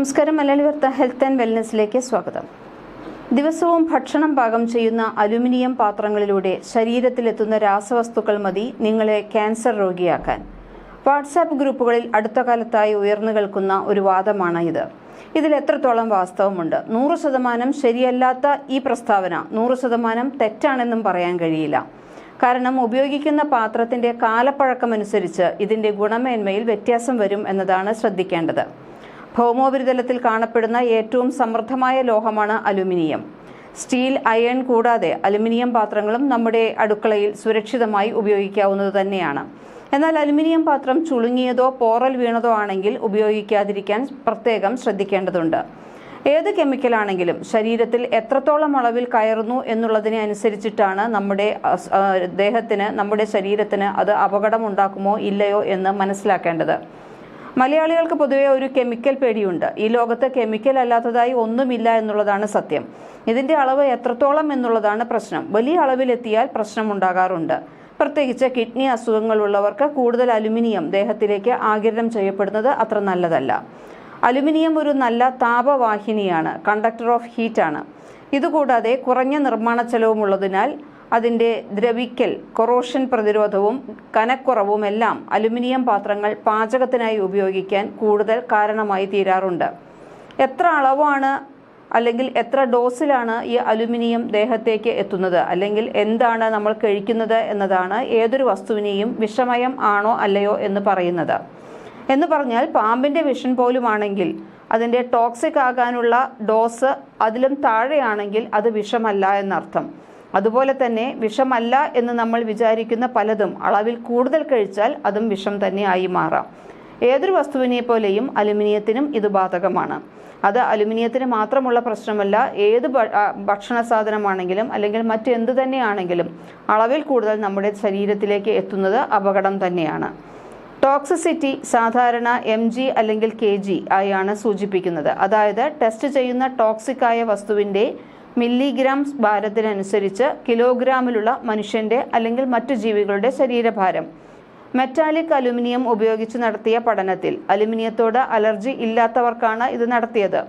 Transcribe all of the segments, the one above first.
നമസ്കാരം. മലയാളി വാർത്ത health and വെൽനസ്സിലേക്ക് സ്വാഗതം. ദിവസവും ഭക്ഷണം പാകം ചെയ്യുന്ന അലുമിനിയം പാത്രങ്ങളിലൂടെ ശരീരത്തിലെത്തുന്ന രാസവസ്തുക്കൾ മതി നിങ്ങളെ ക്യാൻസർ രോഗിയാക്കാൻ. വാട്സാപ്പ് ഗ്രൂപ്പുകളിൽ അടുത്ത കാലത്തായി ഉയർന്നു കേൾക്കുന്ന ഒരു വാദമാണ് ഇത്. ഇതിൽ എത്രത്തോളം വാസ്തവമുണ്ട്? നൂറ് ശതമാനം ശരിയല്ലാത്ത ഈ പ്രസ്താവന നൂറ് ശതമാനം തെറ്റാണെന്നും പറയാൻ കഴിയില്ല. കാരണം ഉപയോഗിക്കുന്ന പാത്രത്തിന്റെ കാലപ്പഴക്കമനുസരിച്ച് ഇതിന്റെ ഗുണമേന്മയിൽ വ്യത്യാസം വരും എന്നതാണ് ശ്രദ്ധിക്കേണ്ടത്. ഭൗമോപരിതലത്തിൽ കാണപ്പെടുന്ന ഏറ്റവും സമൃദ്ധമായ ലോഹമാണ് അലുമിനിയം. സ്റ്റീൽ അയൺ കൂടാതെ അലുമിനിയം പാത്രങ്ങളും നമ്മുടെ അടുക്കളയിൽ സുരക്ഷിതമായി ഉപയോഗിക്കാവുന്നത് തന്നെയാണ്. എന്നാൽ അലുമിനിയം പാത്രം ചുളുങ്ങിയതോ പോറൽ വീണതോ ആണെങ്കിൽ ഉപയോഗിക്കാതിരിക്കാൻ പ്രത്യേകം ശ്രദ്ധിക്കേണ്ടതുണ്ട്. ഏത് കെമിക്കലാണെങ്കിലും ശരീരത്തിൽ എത്രത്തോളം അളവിൽ കയറുന്നു എന്നുള്ളതിനെ അനുസരിച്ചിട്ടാണ് നമ്മുടെ ദേഹത്തിന് നമ്മുടെ ശരീരത്തിന് അത് അപകടമുണ്ടാക്കുമോ ഇല്ലയോ എന്ന് മനസ്സിലാക്കേണ്ടത്. മലയാളികൾക്ക് പൊതുവെ ഒരു കെമിക്കൽ പേടിയുണ്ട്. ഈ ലോകത്ത് കെമിക്കൽ അല്ലാത്തതായി ഒന്നുമില്ല എന്നുള്ളതാണ് സത്യം. ഇതിന്റെ അളവ് എത്രത്തോളം എന്നുള്ളതാണ് പ്രശ്നം. വലിയ അളവിലെത്തിയാൽ പ്രശ്നമുണ്ടാകാറുണ്ട്. പ്രത്യേകിച്ച് കിഡ്നി അസുഖങ്ങളുള്ളവർക്ക് കൂടുതൽ അലുമിനിയം ദേഹത്തിലേക്ക് ആഗിരണം ചെയ്യപ്പെടുന്നത് അത്ര നല്ലതല്ല. അലുമിനിയം ഒരു നല്ല താപവാഹിനിയാണ് കണ്ടക്ടർ ഓഫ് ഹീറ്റാണ്. ഇതുകൂടാതെ കുറഞ്ഞ നിർമ്മാണ ചെലവുമുള്ളതിനാൽ അതിന്റെ ദ്രവിക്കൽ കൊറോഷൻ പ്രതിരോധവും കനക്കുറവും എല്ലാം അലുമിനിയം പാത്രങ്ങൾ പാചകത്തിനായി ഉപയോഗിക്കാൻ കൂടുതൽ കാരണമായി തീരാറുണ്ട്. എത്ര അളവാണ് അല്ലെങ്കിൽ എത്ര ഡോസിലാണ് ഈ അലുമിനിയം ദേഹത്തേക്ക് എത്തുന്നത്? അല്ലെങ്കിൽ എന്താണ് നമ്മൾ കഴിക്കുന്നത് എന്നതാണ് ഏതൊരു വസ്തുവിനെയും വിഷമയം ആണോ അല്ലയോ എന്ന് പറയുന്നത്. എന്ന് പറഞ്ഞാൽ പാമ്പിന്റെ വിഷൻ പോലുമാണെങ്കിൽ അതിന്റെ ടോക്സിക് ആകാനുള്ള ഡോസ് അതിലും താഴെയാണെങ്കിൽ അത് വിഷമല്ല എന്നർത്ഥം. അതുപോലെ തന്നെ വിഷമല്ല എന്ന് നമ്മൾ വിചാരിക്കുന്ന പലതും അളവിൽ കൂടുതൽ കഴിച്ചാൽ അതും വിഷം തന്നെ ആയി മാറാം. ഏതൊരു വസ്തുവിനെ പോലെയും അലുമിനിയത്തിനും ഇത് ബാധകമാണ്. അത് അലുമിനിയത്തിന് മാത്രമുള്ള പ്രശ്നമല്ല ഏത് ഭക്ഷണ സാധനമാണെങ്കിലും അല്ലെങ്കിൽ മറ്റെന്ത് തന്നെയാണെങ്കിലും അളവിൽ കൂടുതൽ നമ്മുടെ ശരീരത്തിലേക്ക് എത്തുന്നത് അപകടം തന്നെയാണ്. ടോക്സിസിറ്റി സാധാരണ എം ജി അല്ലെങ്കിൽ കെ ജി ആയാണ് സൂചിപ്പിക്കുന്നത്. അതായത് ടെസ്റ്റ് ചെയ്യുന്ന ടോക്സിക് ആയ വസ്തുവിന്റെ മില്ലിഗ്രാം ഭാരത്തിനനുസരിച്ച് കിലോഗ്രാമിലുള്ള മനുഷ്യന്റെ അല്ലെങ്കിൽ മറ്റു ജീവികളുടെ ശരീരഭാരം. മെറ്റാലിക് അലുമിനിയം ഉപയോഗിച്ച് നടത്തിയ പഠനത്തിൽ അലുമിനിയത്തോട് അലർജി ഇല്ലാത്തവർക്കാണ് ഇത് നടത്തിയത്.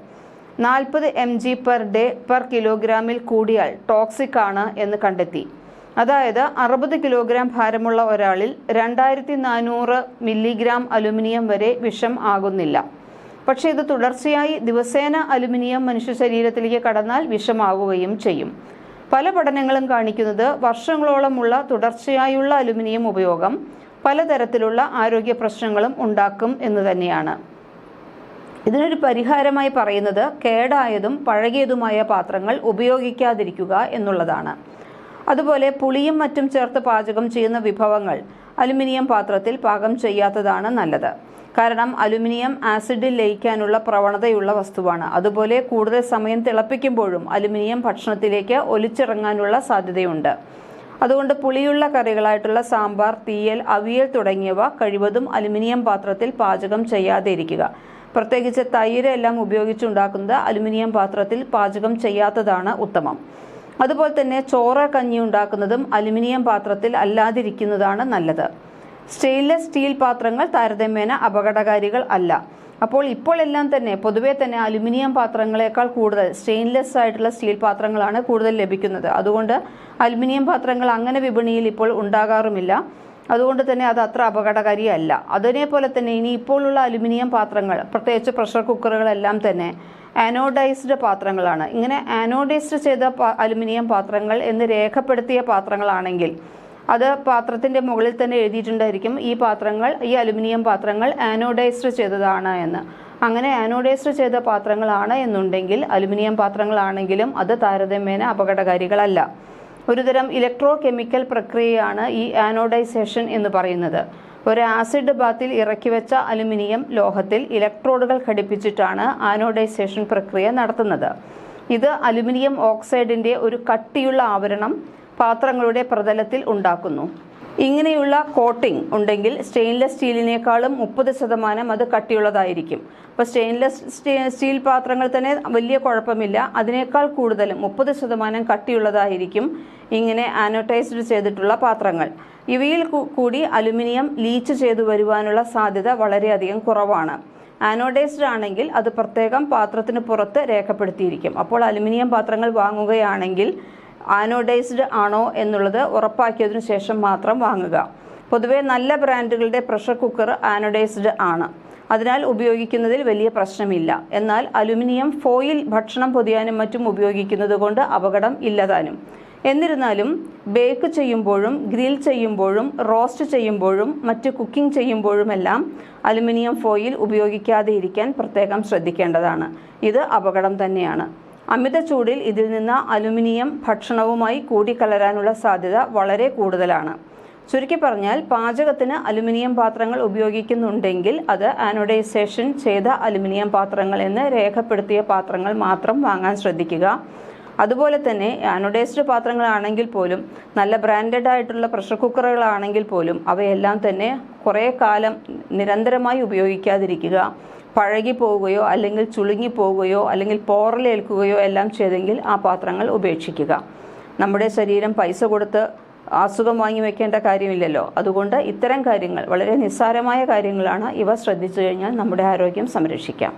നാൽപ്പത് M G per day per കിലോഗ്രാമിൽ കൂടിയാൽ ടോക്സിക് ആണ് എന്ന് കണ്ടെത്തി. അതായത് അറുപത് കിലോഗ്രാം ഭാരമുള്ള ഒരാളിൽ രണ്ടായിരത്തി നാനൂറ് മില്ലിഗ്രാം അലുമിനിയം വരെ വിഷം ആകുന്നില്ല. പക്ഷേ ഇത് തുടർച്ചയായി ദിവസേന അലുമിനിയം മനുഷ്യ ശരീരത്തിലേക്ക് കടന്നാൽ വിഷമാവുകയും ചെയ്യും. പല പഠനങ്ങളും കാണിക്കുന്നത് വർഷങ്ങളോളമുള്ള തുടർച്ചയായുള്ള അലുമിനിയം ഉപയോഗം പലതരത്തിലുള്ള ആരോഗ്യ പ്രശ്നങ്ങളും ഉണ്ടാക്കും എന്ന് തന്നെയാണ്. ഇതിനൊരു പരിഹാരമായി പറയുന്നത് കേടായതും പഴകിയതുമായ പാത്രങ്ങൾ ഉപയോഗിക്കാതിരിക്കുക എന്നുള്ളതാണ്. അതുപോലെ പുളിയും മറ്റും ചേർത്ത് പാചകം ചെയ്യുന്ന വിഭവങ്ങൾ അലുമിനിയം പാത്രത്തിൽ പാകം ചെയ്യാത്തതാണ് നല്ലത്. കാരണം അലുമിനിയം ആസിഡിൽ ലയിക്കാനുള്ള പ്രവണതയുള്ള വസ്തുവാണ്. അതുപോലെ കൂടുതൽ സമയം തിളപ്പിക്കുമ്പോഴും അലുമിനിയം ഭക്ഷണത്തിലേക്ക് ഒലിച്ചിറങ്ങാനുള്ള സാധ്യതയുണ്ട്. അതുകൊണ്ട് പുളിയുള്ള കറികളായിട്ടുള്ള സാമ്പാർ തീയൽ അവിയൽ തുടങ്ങിയവ കഴിവതും അലുമിനിയം പാത്രത്തിൽ പാചകം ചെയ്യാതിരിക്കുക. പ്രത്യേകിച്ച് തൈര് എല്ലാം ഉപയോഗിച്ചുണ്ടാക്കുന്നത് അലുമിനിയം പാത്രത്തിൽ പാചകം ചെയ്യാത്തതാണ് ഉത്തമം. അതുപോലെ തന്നെ ചോറ കഞ്ഞി ഉണ്ടാക്കുന്നതും അലുമിനിയം പാത്രത്തിൽ അല്ലാതിരിക്കുന്നതാണ് നല്ലത്. സ്റ്റെയിൻലെസ് സ്റ്റീൽ പാത്രങ്ങൾ താരതമ്യേന അപകടകാരികൾ അല്ല. അപ്പോൾ ഇപ്പോൾ എല്ലാം തന്നെ പൊതുവേ തന്നെ അലുമിനിയം പാത്രങ്ങളെക്കാൾ കൂടുതൽ സ്റ്റെയിൻലെസ് ആയിട്ടുള്ള സ്റ്റീൽ പാത്രങ്ങളാണ് കൂടുതൽ ലഭിക്കുന്നത്. അതുകൊണ്ട് അലുമിനിയം പാത്രങ്ങൾ അങ്ങനെ വിപണിയിൽ ഇപ്പോൾ ഉണ്ടാകാറുമില്ല. അതുകൊണ്ട് തന്നെ അത് അത്ര അപകടകാരിയല്ല. അതിനെപ്പോലെ തന്നെ ഇനി ഇപ്പോഴുള്ള അലുമിനിയം പാത്രങ്ങൾ പ്രത്യേകിച്ച് പ്രഷർ കുക്കറുകളെല്ലാം തന്നെ ആനോഡൈസ്ഡ് പാത്രങ്ങളാണ്. ഇങ്ങനെ ആനോഡൈസ്ഡ് ചെയ്ത അലുമിനിയം പാത്രങ്ങൾ എന്ന് രേഖപ്പെടുത്തിയ പാത്രങ്ങളാണെങ്കിൽ അത് പാത്രത്തിന്റെ മുകളിൽ തന്നെ എഴുതിയിട്ടുണ്ടായിരിക്കും ഈ പാത്രങ്ങൾ ഈ അലുമിനിയം പാത്രങ്ങൾ ആനോഡൈസ്ഡ് ചെയ്തതാണ് എന്ന്. അങ്ങനെ ആനോഡൈസ്ഡ് ചെയ്ത പാത്രങ്ങളാണ് എന്നുണ്ടെങ്കിൽ അലുമിനിയം പാത്രങ്ങളാണെങ്കിലും അത് താരതമ്യേന അപകടകാരികളല്ല. ഒരുതരം ഇലക്ട്രോ കെമിക്കൽ പ്രക്രിയയാണ് ഈ ആനോഡൈസേഷൻ എന്ന് പറയുന്നത്. ഒരു ആസിഡ് ബാത്തിൽ ഇറക്കി വെച്ച അലുമിനിയം ലോഹത്തിൽ ഇലക്ട്രോഡുകൾ ഘടിപ്പിച്ചിട്ടാണ് ആനോഡൈസേഷൻ പ്രക്രിയ നടത്തുന്നത്. ഇത് അലുമിനിയം ഓക്സൈഡിന്റെ ഒരു കട്ടിയുള്ള ആവരണം പാത്രങ്ങളുടെ പ്രതലത്തിൽ ഉണ്ടാക്കുന്നു. ഇങ്ങനെയുള്ള കോട്ടിംഗ് ഉണ്ടെങ്കിൽ സ്റ്റെയിൻലെസ് സ്റ്റീലിനേക്കാളും മുപ്പത് ശതമാനം അത് കട്ടിയുള്ളതായിരിക്കും. അപ്പോൾ സ്റ്റെയിൻലെസ് സ്റ്റീൽ പാത്രങ്ങൾ തന്നെ വലിയ കുഴപ്പമില്ല. അതിനേക്കാൾ കൂടുതലും മുപ്പത് ശതമാനം കട്ടിയുള്ളതായിരിക്കും ഇങ്ങനെ ആനോട്ടൈസ്ഡ് ചെയ്തിട്ടുള്ള പാത്രങ്ങൾ. ഇവയിൽ കൂടി അലുമിനിയം ലീച്ച് ചെയ്തു വരുവാനുള്ള സാധ്യത വളരെയധികം കുറവാണ്. ആനോഡൈസ്ഡ് ആണെങ്കിൽ അത് പ്രത്യേകം പാത്രത്തിന് പുറത്ത് രേഖപ്പെടുത്തിയിരിക്കും. അപ്പോൾ അലുമിനിയം പാത്രങ്ങൾ വാങ്ങുകയാണെങ്കിൽ ആനോഡൈസ്ഡ് ആണോ എന്നുള്ളത് ഉറപ്പാക്കിയതിനു ശേഷം മാത്രം വാങ്ങുക. പൊതുവെ നല്ല ബ്രാൻഡുകളുടെ പ്രഷർ കുക്കർ ആനോഡൈസ്ഡ് ആണ്. അതിനാൽ ഉപയോഗിക്കുന്നതിൽ വലിയ പ്രശ്നമില്ല. എന്നാൽ അലുമിനിയം ഫോയിൽ ഭക്ഷണം പൊതിയാനും മറ്റും ഉപയോഗിക്കുന്നത് കൊണ്ട് അപകടം ഇല്ലതാനും. എന്നിരുന്നാലും ബേക്ക് ചെയ്യുമ്പോഴും ഗ്രിൽ ചെയ്യുമ്പോഴും റോസ്റ്റ് ചെയ്യുമ്പോഴും മറ്റ് കുക്കിംഗ് ചെയ്യുമ്പോഴുമെല്ലാം അലുമിനിയം ഫോയിൽ ഉപയോഗിക്കാതെ ഇരിക്കാൻ പ്രത്യേകം ശ്രദ്ധിക്കേണ്ടതാണ്. ഇത് അപകടം തന്നെയാണ്. അമിത ചൂടിൽ ഇതിൽ നിന്ന് അലുമിനിയം ഭക്ഷണവുമായി കൂടിക്കലരാനുള്ള സാധ്യത വളരെ കൂടുതലാണ്. ചുരുക്കി പറഞ്ഞാൽ പാചകത്തിന് അലുമിനിയം പാത്രങ്ങൾ ഉപയോഗിക്കുന്നുണ്ടെങ്കിൽ അത് ആനോഡൈസേഷൻ ചെയ്ത അലുമിനിയം പാത്രങ്ങൾ എന്ന് രേഖപ്പെടുത്തിയ പാത്രങ്ങൾ മാത്രം വാങ്ങാൻ ശ്രദ്ധിക്കുക. അതുപോലെ തന്നെ ആനോഡൈസ്ഡ് പാത്രങ്ങളാണെങ്കിൽ പോലും നല്ല ബ്രാൻഡഡ് ആയിട്ടുള്ള പ്രഷർ കുക്കറുകളാണെങ്കിൽ പോലും അവയെല്ലാം തന്നെ കുറേ കാലം നിരന്തരമായി ഉപയോഗിക്കാതിരിക്കുക. പഴകി പോവുകയോ അല്ലെങ്കിൽ ചുളുങ്ങി പോവുകയോ അല്ലെങ്കിൽ പോറലേൽക്കുകയോ എല്ലാം ചെയ്തെങ്കിൽ ആ പാത്രങ്ങൾ ഉപേക്ഷിക്കുക. നമ്മുടെ ശരീരം പൈസ കൊടുത്ത് അസുഖം വാങ്ങി വെക്കേണ്ട കാര്യമില്ലല്ലോ. അതുകൊണ്ട് ഇത്തരം കാര്യങ്ങൾ വളരെ നിസ്സാരമായ കാര്യങ്ങളാണ് ഇവ ശ്രദ്ധിച്ചു കഴിഞ്ഞാൽ നമ്മുടെ ആരോഗ്യം സംരക്ഷിക്കാം.